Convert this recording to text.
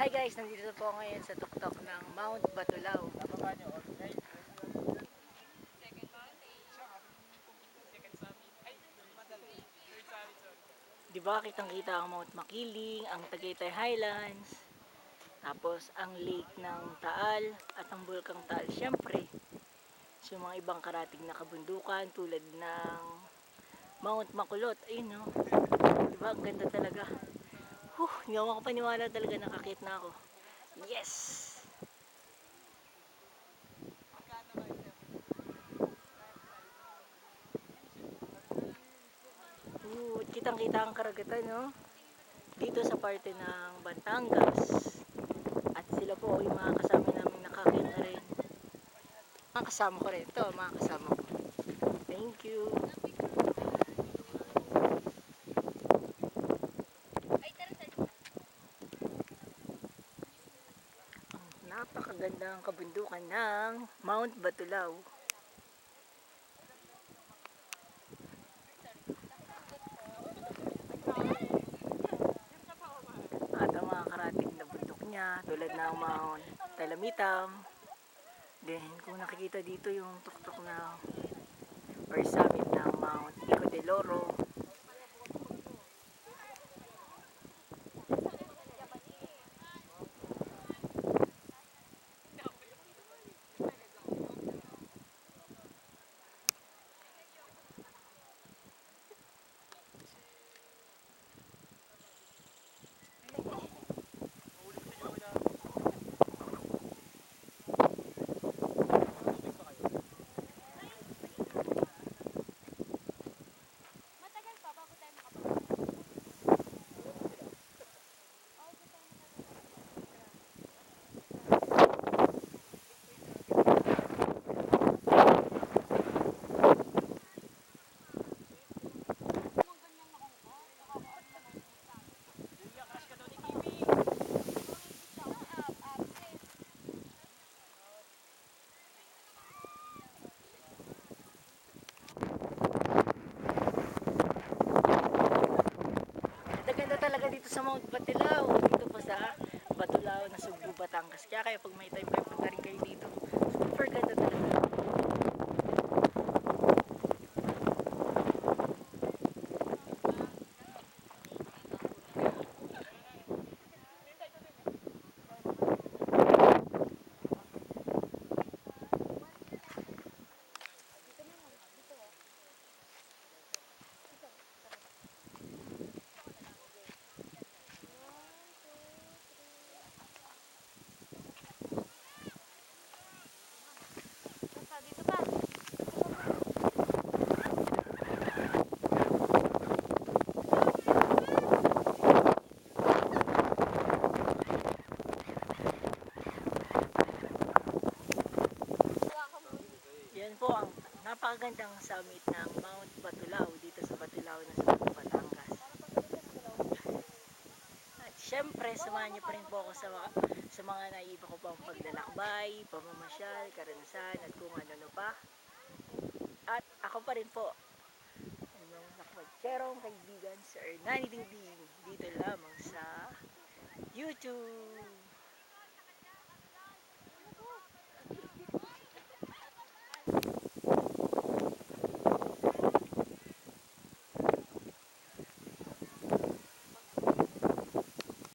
Hi guys, nandito po ngayon sa tuktok ng Mount Batulaw. Di ba kitang kita ang Mount Makiling, ang Tagaytay Highlands, tapos ang lake ng Taal at ang bulkang Taal. Siyempre, sa mga ibang karating na kabundukan tulad ng Mount Makulot. Ayun no. Di ba? Ang ganda talaga. Hindi ako makapaniwala talaga nakakit na ako. Yes! Uh, kitang-kita ang karagatan, no? Dito sa parte ng Batangas. At sila po yung mga kasama namin nakakit na rin. Mga kasama ko rin. Ito, mga kasama ko. Thank you. Ang napakagandang kabundukan ng Mount Batulaw. At ang mga karating na bundok niya, tulad ng Mount Talamitam. Then, kung nakikita dito yung tuktok na or summit ng Mount Pico de Loro. Sa Mount Batulaw. Dito pa sa Batulaw na Sugbo, Batangas. Kaya kayo pag may time kayo, rin kayo dito. Super ganda napakagandang summit ng Mount Batulaw dito sa Batulaw na Sugbo, Batangas. At syempre, samahan niyo pa rin po ako sa, mga- sa mga naiiba ko pang paglalakbay, pamamasyal, karanasan, at kung ano-ano pa. At ako pa rin po, inyong nakapagserong kaibigan, Sir Nani Dingding, dito lamang sa YouTube.